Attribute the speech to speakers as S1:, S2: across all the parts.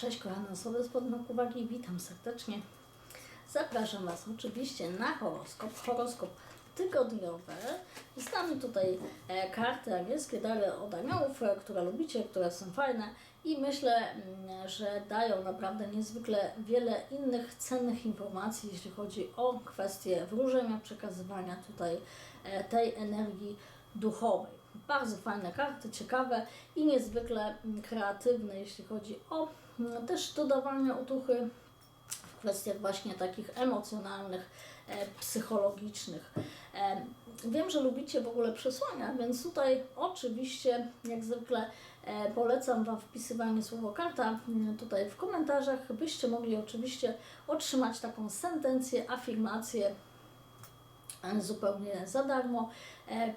S1: Cześć kochane osoby spod znaku uwagi, witam serdecznie. Zapraszam Was oczywiście na horoskop, horoskop tygodniowy. Znamy tutaj e, karty angielskie, dary od aniołów, e, które lubicie, które są fajne i myślę, mm, że dają naprawdę niezwykle wiele innych cennych informacji, jeśli chodzi o kwestie wróżenia, przekazywania tutaj e, tej energii duchowej. Bardzo fajne karty, ciekawe i niezwykle mm, kreatywne, jeśli chodzi o mm, też dodawanie otuchy w kwestiach właśnie takich emocjonalnych, e, psychologicznych. E, wiem, że lubicie w ogóle przesłania, więc tutaj oczywiście, jak zwykle, e, polecam Wam wpisywanie słowo karta mm, tutaj w komentarzach, byście mogli oczywiście otrzymać taką sentencję, afirmację zupełnie za darmo.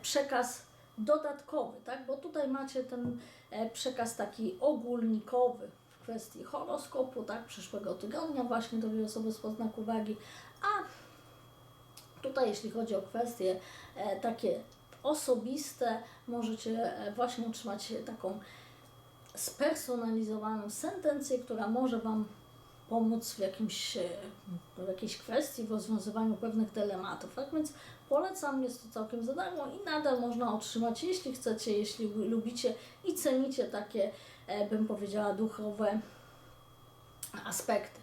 S1: Przekaz dodatkowy, tak? Bo tutaj macie ten e, przekaz taki ogólnikowy w kwestii horoskopu, tak? Przyszłego tygodnia właśnie tej osoby z znaku uwagi, a tutaj jeśli chodzi o kwestie e, takie osobiste, możecie e, właśnie otrzymać taką spersonalizowaną sentencję, która może Wam pomóc w, jakimś, e, w jakiejś kwestii, w rozwiązywaniu pewnych dylematów. Tak więc polecam, jest to całkiem za darmo i nadal można otrzymać, jeśli chcecie, jeśli lubicie i cenicie takie, e, bym powiedziała, duchowe aspekty.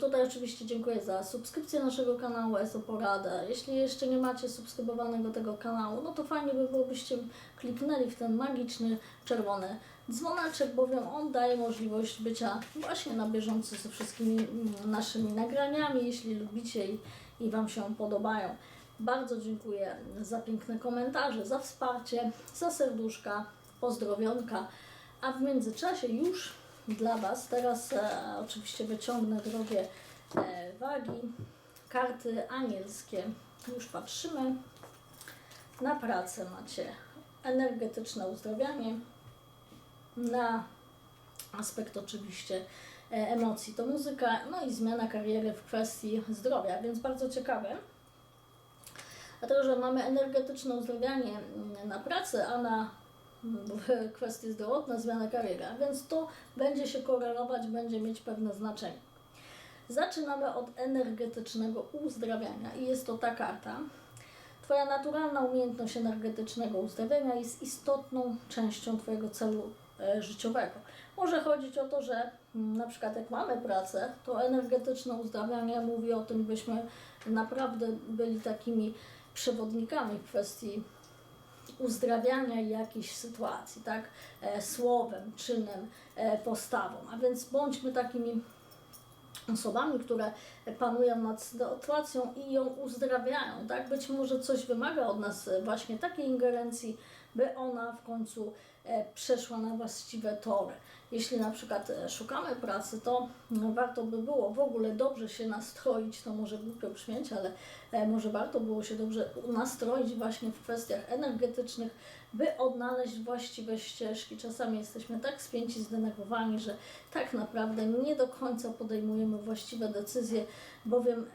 S1: Tutaj oczywiście dziękuję za subskrypcję naszego kanału ESO Porada. Jeśli jeszcze nie macie subskrybowanego tego kanału, no to fajnie by było, byście kliknęli w ten magiczny czerwony dzwoneczek, bowiem on daje możliwość bycia właśnie na bieżąco ze wszystkimi mm, naszymi nagraniami, jeśli lubicie i, i Wam się podobają. Bardzo dziękuję za piękne komentarze, za wsparcie, za serduszka, pozdrowionka, a w międzyczasie już dla Was. Teraz e, oczywiście wyciągnę drogie e, wagi, karty anielskie. Już patrzymy. Na pracę macie energetyczne uzdrawianie. Na aspekt oczywiście e, emocji to muzyka, no i zmiana kariery w kwestii zdrowia, więc bardzo ciekawe. Dlatego, że mamy energetyczne uzdrawianie mm, na pracy, a na w kwestii zdrowotne, zmiana kariery, więc to będzie się korelować, będzie mieć pewne znaczenie. Zaczynamy od energetycznego uzdrawiania i jest to ta karta. Twoja naturalna umiejętność energetycznego uzdrawiania jest istotną częścią Twojego celu życiowego. Może chodzić o to, że mm, na przykład jak mamy pracę, to energetyczne uzdrawianie mówi o tym, byśmy naprawdę byli takimi przewodnikami w kwestii uzdrawiania jakiejś sytuacji, tak? E, słowem, czynem, e, postawą. A więc bądźmy takimi osobami, które panują nad sytuacją i ją uzdrawiają, tak? Być może coś wymaga od nas e, właśnie takiej ingerencji, by ona w końcu e, przeszła na właściwe tory. Jeśli na przykład e, szukamy pracy, to no, warto by było w ogóle dobrze się nastroić, to może głupio brzmieć, ale e, może warto było się dobrze nastroić właśnie w kwestiach energetycznych, by odnaleźć właściwe ścieżki. Czasami jesteśmy tak spięci, zdenerwowani, że tak naprawdę nie do końca podejmujemy właściwe decyzje, bowiem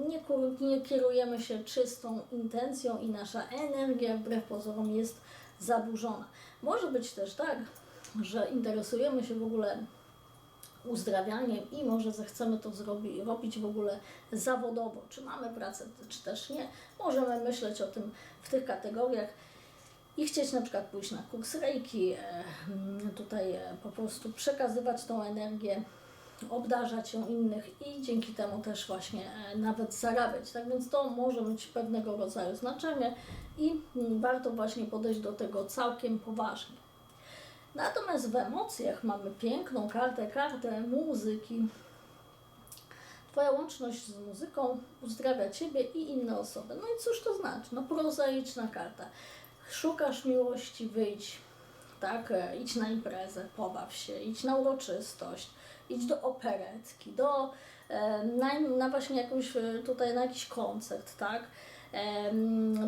S1: nie, nie kierujemy się czystą intencją i nasza energia wbrew pozorom jest zaburzona. Może być też tak, że interesujemy się w ogóle uzdrawianiem i może zechcemy to zrobić, robić w ogóle zawodowo, czy mamy pracę, czy też nie. Możemy myśleć o tym w tych kategoriach i chcieć na przykład pójść na kurs reiki, e, tutaj e, po prostu przekazywać tą energię, obdarzać ją innych i dzięki temu też właśnie e, nawet zarabiać. Tak więc to może mieć pewnego rodzaju znaczenie i mm, warto właśnie podejść do tego całkiem poważnie. Natomiast w emocjach mamy piękną kartę, kartę muzyki. Twoja łączność z muzyką uzdrawia Ciebie i inne osoby. No i cóż to znaczy? No prozaiczna karta. Szukasz miłości, wyjdź, tak? E, Idź na imprezę, pobaw się, idź na uroczystość, idź do operetki, do, e, na, na właśnie jakąś, e, tutaj na jakiś koncert, tak?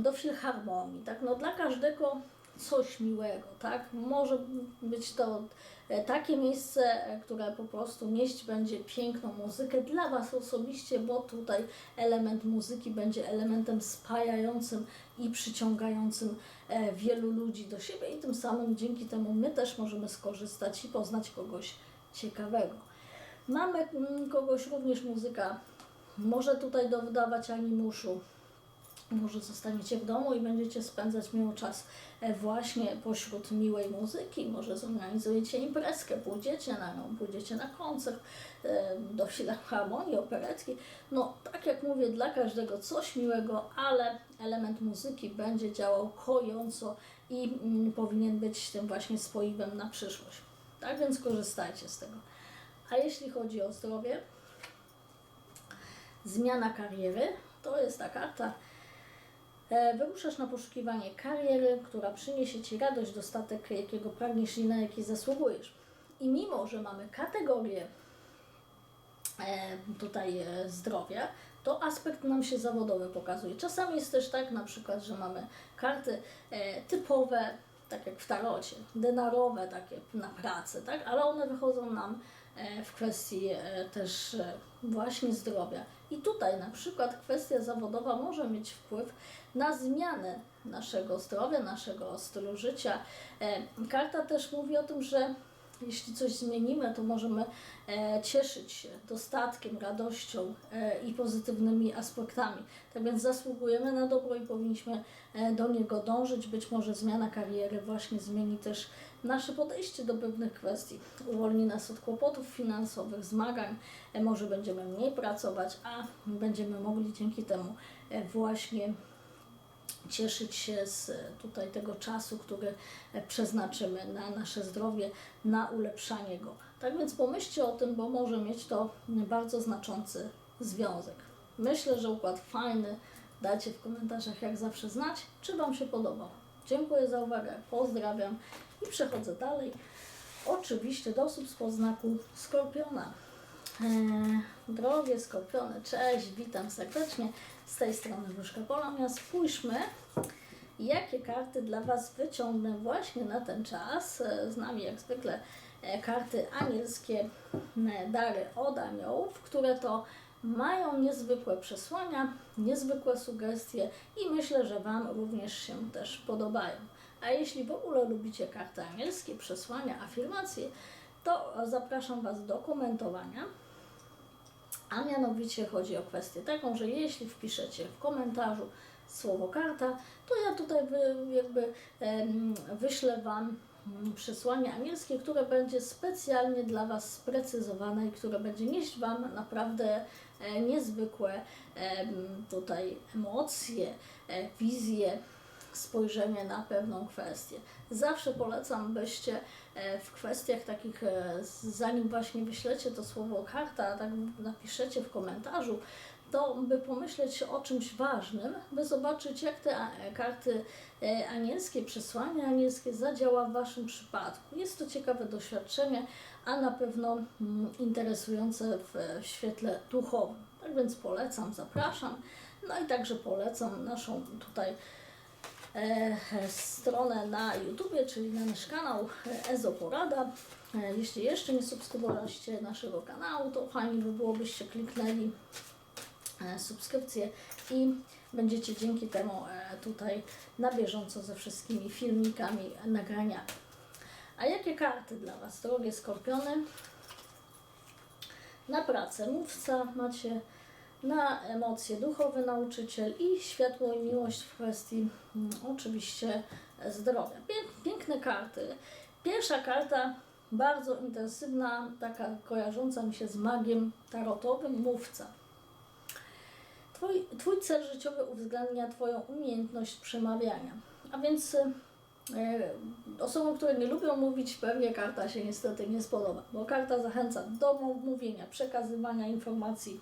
S1: Do filharmonii, tak? No dla każdego coś miłego, tak? Może być to e, takie miejsce, e, które po prostu nieść będzie piękną muzykę dla Was osobiście, bo tutaj element muzyki będzie elementem spajającym i przyciągającym e, wielu ludzi do siebie i tym samym dzięki temu my też możemy skorzystać i poznać kogoś ciekawego. Mamy mm, kogoś również muzyka, może tutaj dodawać animuszu, może zostaniecie w domu i będziecie spędzać miło czas e, właśnie pośród miłej muzyki. Może zorganizujecie imprezkę, pójdziecie na nią, pójdziecie na koncert e, do filharmonii, operetki. No, tak jak mówię, dla każdego coś miłego, ale element muzyki będzie działał kojąco i mm, powinien być tym właśnie spoiwem na przyszłość. Tak więc korzystajcie z tego. A jeśli chodzi o zdrowie, zmiana kariery to jest ta karta. E, Wyruszasz na poszukiwanie kariery, która przyniesie Ci radość, dostatek, jakiego pragniesz i na jaki zasługujesz. I mimo, że mamy kategorię e, tutaj e, zdrowia, to aspekt nam się zawodowy pokazuje. Czasami jest też tak na przykład, że mamy karty typowe, tak jak w tarocie, denarowe takie na pracę, tak? ale one wychodzą nam w kwestii e, też e, właśnie zdrowia. I tutaj na przykład kwestia zawodowa może mieć wpływ na zmianę naszego zdrowia, naszego stylu życia. E, Karta też mówi o tym, że jeśli coś zmienimy, to możemy e, cieszyć się dostatkiem, radością e, i pozytywnymi aspektami. Tak więc zasługujemy na dobro i powinniśmy e, do niego dążyć. Być może zmiana kariery właśnie zmieni też nasze podejście do pewnych kwestii. Uwolni nas od kłopotów finansowych, zmagań. Może będziemy mniej pracować, a będziemy mogli dzięki temu właśnie cieszyć się z e, tutaj tego czasu, który e, przeznaczymy na nasze zdrowie, na ulepszanie go. Tak więc pomyślcie o tym, bo może mieć to bardzo znaczący związek. Myślę, że układ fajny. Dajcie w komentarzach, jak zawsze znać, czy Wam się podobał. Dziękuję za uwagę, pozdrawiam i przechodzę dalej. Oczywiście do osób z podznaku Skorpiona. Eee, drogie Skorpiony, cześć, witam serdecznie. Z tej strony Wróżka Polomia. Spójrzmy, jakie karty dla Was wyciągnę właśnie na ten czas. Z nami jak zwykle e, karty anielskie, e, dary od aniołów, które to mają niezwykłe przesłania, niezwykłe sugestie i myślę, że Wam również się też podobają. A jeśli w ogóle lubicie karty anielskie, przesłania, afirmacje, to zapraszam Was do komentowania. A mianowicie chodzi o kwestię taką, że jeśli wpiszecie w komentarzu słowo karta, to ja tutaj jakby wyślę Wam mm, przesłanie anielskie, które będzie specjalnie dla Was sprecyzowane i które będzie nieść Wam naprawdę e, niezwykłe tutaj emocje, e, wizje, spojrzenie na pewną kwestię. Zawsze polecam, byście w kwestiach takich, e, zanim właśnie wyślecie to słowo karta, tak napiszecie w komentarzu, to by pomyśleć o czymś ważnym, by zobaczyć, jak te karty e, anielskie, przesłania anielskie zadziała w Waszym przypadku. Jest to ciekawe doświadczenie, a na pewno mm, interesujące w e, świetle duchowym. Tak więc polecam, zapraszam. No i także polecam naszą tutaj e, stronę na YouTubie, czyli na nasz kanał e, Ezo Porada. E, Jeśli jeszcze nie subskrybowaliście naszego kanału, to fajnie by było, byście kliknęli e, subskrypcję i będziecie dzięki temu e, tutaj na bieżąco ze wszystkimi filmikami, nagraniami. A jakie karty dla Was, drogie skorpiony? Na pracę mówca macie, na emocje duchowy nauczyciel i światło i miłość w kwestii mm, oczywiście zdrowia. Pię- Piękne karty. Pierwsza karta bardzo intensywna, taka kojarząca mi się z magiem tarotowym, mówca. Twój, twój cel życiowy uwzględnia Twoją umiejętność przemawiania. A więc e, osobom, które nie lubią mówić, pewnie karta się niestety nie spodoba, bo karta zachęca do mówienia, przekazywania informacji,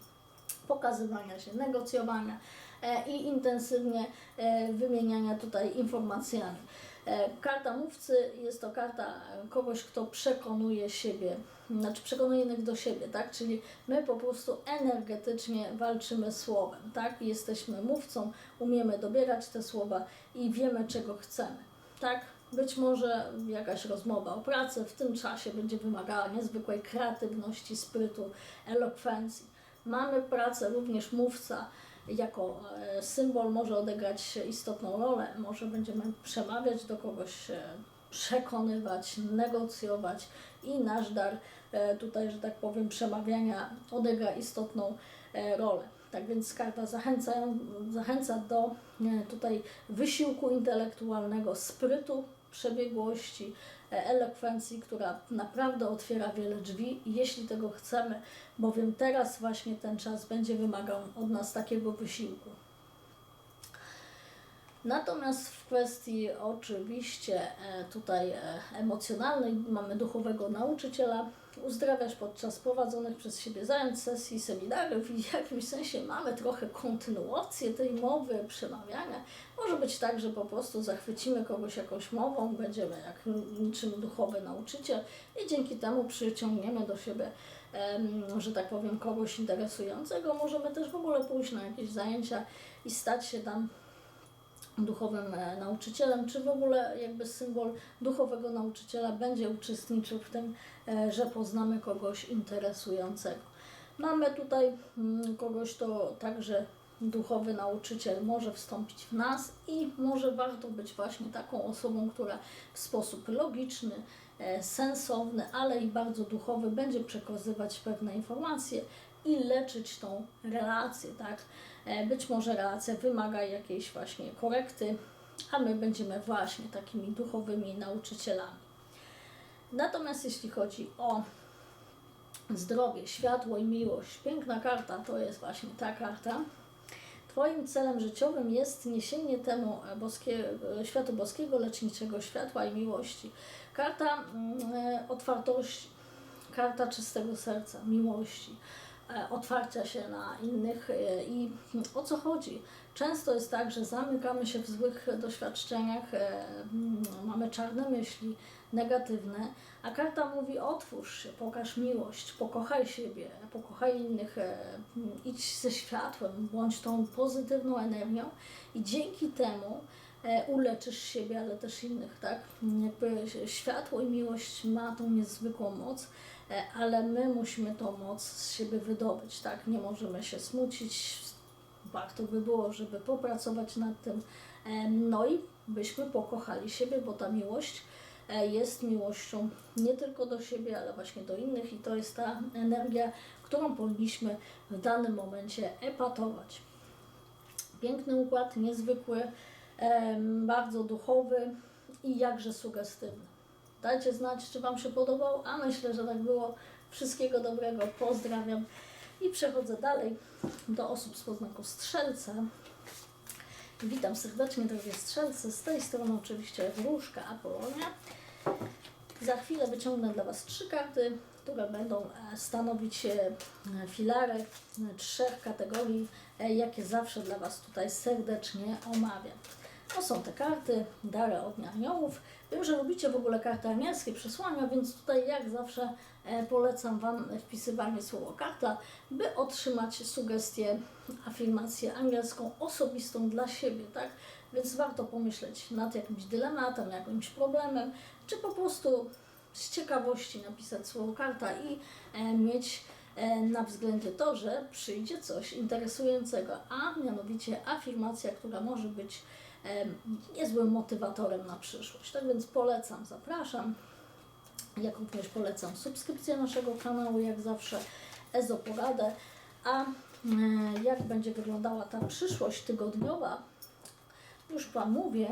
S1: pokazywania się, negocjowania e, i intensywnie e, wymieniania tutaj informacjami. E, Karta mówcy jest to karta kogoś, kto przekonuje siebie, znaczy przekonuje innych do siebie, tak? Czyli my po prostu energetycznie walczymy słowem, tak? Jesteśmy mówcą, umiemy dobierać te słowa i wiemy, czego chcemy, tak? Być może jakaś rozmowa o pracy w tym czasie będzie wymagała niezwykłej kreatywności, sprytu, elokwencji. Mamy pracę również mówca jako e, symbol może odegrać istotną rolę. Może będziemy przemawiać do kogoś, e, przekonywać, negocjować i nasz dar e, tutaj, że tak powiem, przemawiania odegra istotną rolę. Tak więc karta zachęca, zachęca do tutaj wysiłku intelektualnego, sprytu, przebiegłości, elokwencji, która naprawdę otwiera wiele drzwi, jeśli tego chcemy, bowiem teraz właśnie ten czas będzie wymagał od nas takiego wysiłku. Natomiast w kwestii oczywiście e, tutaj e, emocjonalnej mamy duchowego nauczyciela. Uzdrawiasz podczas prowadzonych przez siebie zajęć, sesji, seminariów i w jakimś sensie mamy trochę kontynuację tej mowy, przemawiania. Może być tak, że po prostu zachwycimy kogoś jakąś mową, będziemy jak niczym duchowy nauczyciel i dzięki temu przyciągniemy do siebie, że tak powiem, kogoś interesującego. Możemy też w ogóle pójść na jakieś zajęcia i stać się tam duchowym e, nauczycielem, czy w ogóle jakby symbol duchowego nauczyciela będzie uczestniczył w tym, e, że poznamy kogoś interesującego. Mamy tutaj mm, kogoś, to także duchowy nauczyciel może wstąpić w nas i może warto być właśnie taką osobą, która w sposób logiczny, e, sensowny, ale i bardzo duchowy będzie przekazywać pewne informacje i leczyć tą relację, tak? E, Być może relacja wymaga jakiejś właśnie korekty, a my będziemy właśnie takimi duchowymi nauczycielami. Natomiast jeśli chodzi o zdrowie, światło i miłość, piękna karta to jest właśnie ta karta. Twoim celem życiowym jest niesienie temu boskie, światu boskiego, leczniczego światła i miłości. Karta mm, e, otwartości, karta czystego serca, miłości otwarcia się na innych e, i o co chodzi? Często jest tak, że zamykamy się w złych doświadczeniach, e, mm, mamy czarne myśli, negatywne, a karta mówi otwórz się, pokaż miłość, pokochaj siebie, pokochaj innych, e, mm, idź ze światłem, bądź tą pozytywną energią i dzięki temu e, uleczysz siebie, ale też innych, tak? Jakby światło i miłość ma tą niezwykłą moc, e, ale my musimy tą moc z siebie wydobyć, tak? Nie możemy się smucić, warto by było, żeby popracować nad tym, e, no i byśmy pokochali siebie, bo ta miłość e, jest miłością nie tylko do siebie, ale właśnie do innych i to jest ta energia, którą powinniśmy w danym momencie epatować. Piękny układ, niezwykły, bardzo duchowy i jakże sugestywny. Dajcie znać, czy Wam się podobał, a myślę, że tak było. Wszystkiego dobrego, pozdrawiam i przechodzę dalej do osób z poznaku Strzelca. Witam serdecznie, drogie strzelce. Z tej strony oczywiście Wróżka Apolonia. Za chwilę wyciągnę dla Was trzy karty, które będą e, stanowić e, filary e, trzech kategorii, jakie zawsze dla Was tutaj serdecznie omawiam. To są te karty, dary od aniołów. Wiem, że lubicie w ogóle karty anielskie, przesłania, więc tutaj jak zawsze e, polecam Wam wpisywanie słowa karta, by otrzymać sugestię, afirmację angielską osobistą dla siebie, tak? Więc warto pomyśleć nad jakimś dylematem, jakimś problemem, czy po prostu z ciekawości napisać słowo karta i e, mieć e, na względzie to, że przyjdzie coś interesującego, a mianowicie afirmacja, która może być niezłym motywatorem na przyszłość. Tak więc polecam, zapraszam. Jak również polecam subskrypcję naszego kanału, jak zawsze Ezoporadę. A jak będzie wyglądała ta przyszłość tygodniowa, już Wam mówię.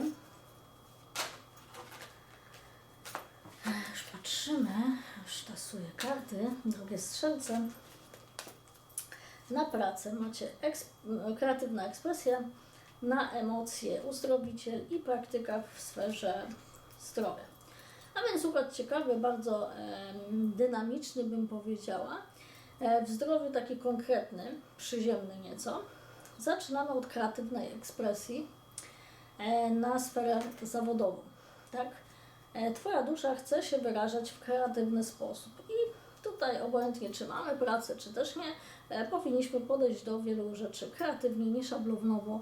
S1: Już patrzymy, już tasuję karty, drogie strzelce. Na pracę macie eks- kreatywna ekspresja, na emocje uzdrowiciel i praktyka w sferze zdrowia. A więc układ ciekawy, bardzo dynamiczny bym powiedziała. E, w zdrowiu taki konkretny, przyziemny nieco. Zaczynamy od kreatywnej ekspresji e, na sferę zawodową. Tak? E, Twoja dusza chce się wyrażać w kreatywny sposób tutaj obojętnie czy mamy pracę, czy też nie, e, powinniśmy podejść do wielu rzeczy kreatywnie, nieszablonowo,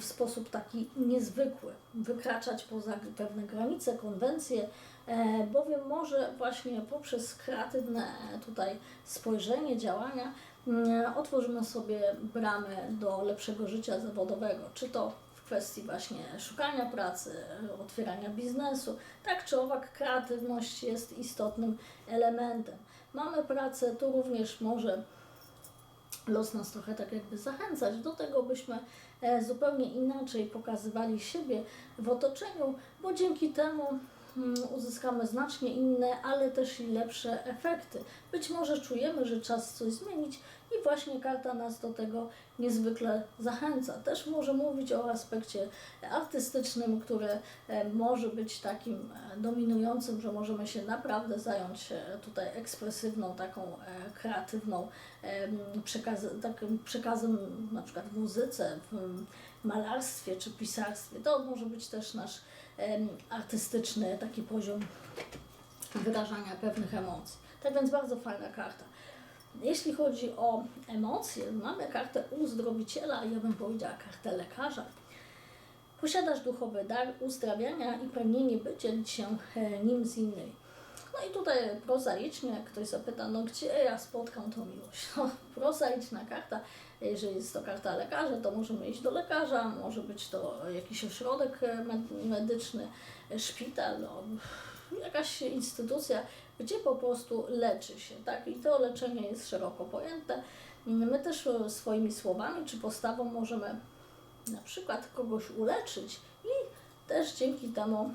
S1: w sposób taki niezwykły, wykraczać poza pewne granice, konwencje, e, bowiem może właśnie poprzez kreatywne e, tutaj spojrzenie, działania mm, otworzymy sobie bramę do lepszego życia zawodowego, czy to kwestii właśnie szukania pracy, otwierania biznesu. Tak czy owak kreatywność jest istotnym elementem. Mamy pracę, tu również może los nas trochę tak jakby zachęcać do tego, byśmy e, zupełnie inaczej pokazywali siebie w otoczeniu, bo dzięki temu mm, uzyskamy znacznie inne, ale też i lepsze efekty. Być może czujemy, że czas coś zmienić i właśnie karta nas do tego niezwykle zachęca. Też może mówić o aspekcie artystycznym, który e, może być takim e, dominującym, że możemy się naprawdę zająć e, tutaj ekspresywną, taką kreatywną przekaz, takim przekazem na przykład w muzyce, w malarstwie czy pisarstwie. To może być też nasz artystyczny taki poziom wyrażania pewnych emocji. Tak więc bardzo fajna karta. Jeśli chodzi o emocje, mamy kartę uzdrowiciela, ja bym powiedziała kartę lekarza. Posiadasz duchowy dar uzdrawiania i pragnienie by się e, nim z innymi. No i tutaj prozaicznie, jak ktoś zapyta, no gdzie ja spotkam tą miłość? No, prozaiczna karta, jeżeli jest to karta lekarza, to możemy iść do lekarza, może być to jakiś ośrodek e, med- medyczny, e, szpital, no, jakaś instytucja, gdzie po prostu leczy się, tak? I to leczenie jest szeroko pojęte. My też e, swoimi słowami czy postawą możemy na przykład kogoś uleczyć i też dzięki temu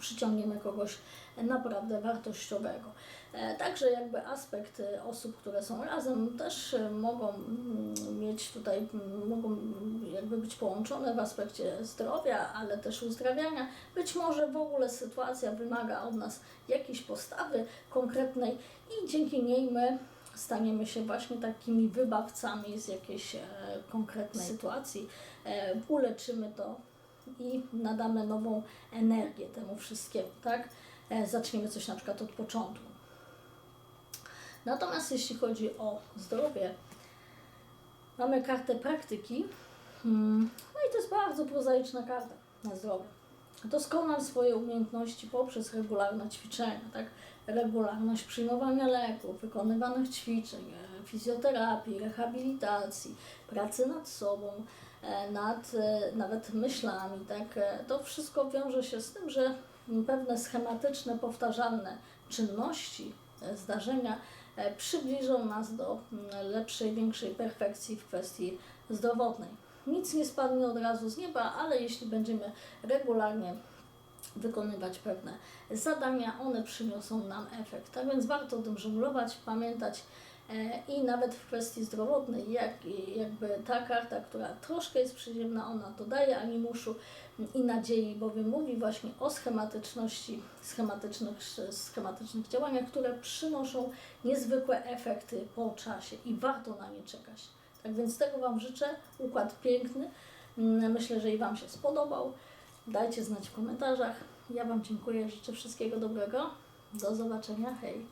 S1: przyciągniemy kogoś naprawdę wartościowego. E, Także jakby aspekt e, osób, które są razem też e, mogą mm, mieć tutaj, mogą jakby być połączone w aspekcie zdrowia, ale też uzdrawiania. Być może w ogóle sytuacja wymaga od nas jakiejś postawy konkretnej i dzięki niej my staniemy się właśnie takimi wybawcami z jakiejś konkretnej sytuacji, uleczymy to i nadamy nową energię temu wszystkiemu, tak? Zaczniemy coś na przykład od początku. Natomiast jeśli chodzi o zdrowie, mamy kartę praktyki. Mm, No i to jest bardzo prozaiczna karta na zdrowie. Doskonal swoje umiejętności poprzez regularne ćwiczenia, tak? Regularność przyjmowania leków, wykonywanych ćwiczeń, e, fizjoterapii, rehabilitacji, pracy nad sobą, e, nad e, nawet myślami, tak? To wszystko wiąże się z tym, że pewne schematyczne, powtarzalne czynności, zdarzenia przybliżą nas do mm, lepszej, większej perfekcji w kwestii zdrowotnej. Nic nie spadnie od razu z nieba, ale jeśli będziemy regularnie wykonywać pewne zadania, one przyniosą nam efekt. Tak więc warto o tym żonglować, pamiętać e, i nawet w kwestii zdrowotnej, jak, jakby ta karta, która troszkę jest przyziemna, ona dodaje animuszu i nadziei, bowiem mówi właśnie o schematyczności, schematycznych, schematycznych działaniach, które przynoszą niezwykłe efekty po czasie i warto na nie czekać. Tak więc tego Wam życzę. Układ piękny. Mm, Myślę, że i Wam się spodobał. Dajcie znać w komentarzach. Ja Wam dziękuję, życzę wszystkiego dobrego. Do zobaczenia. Hej!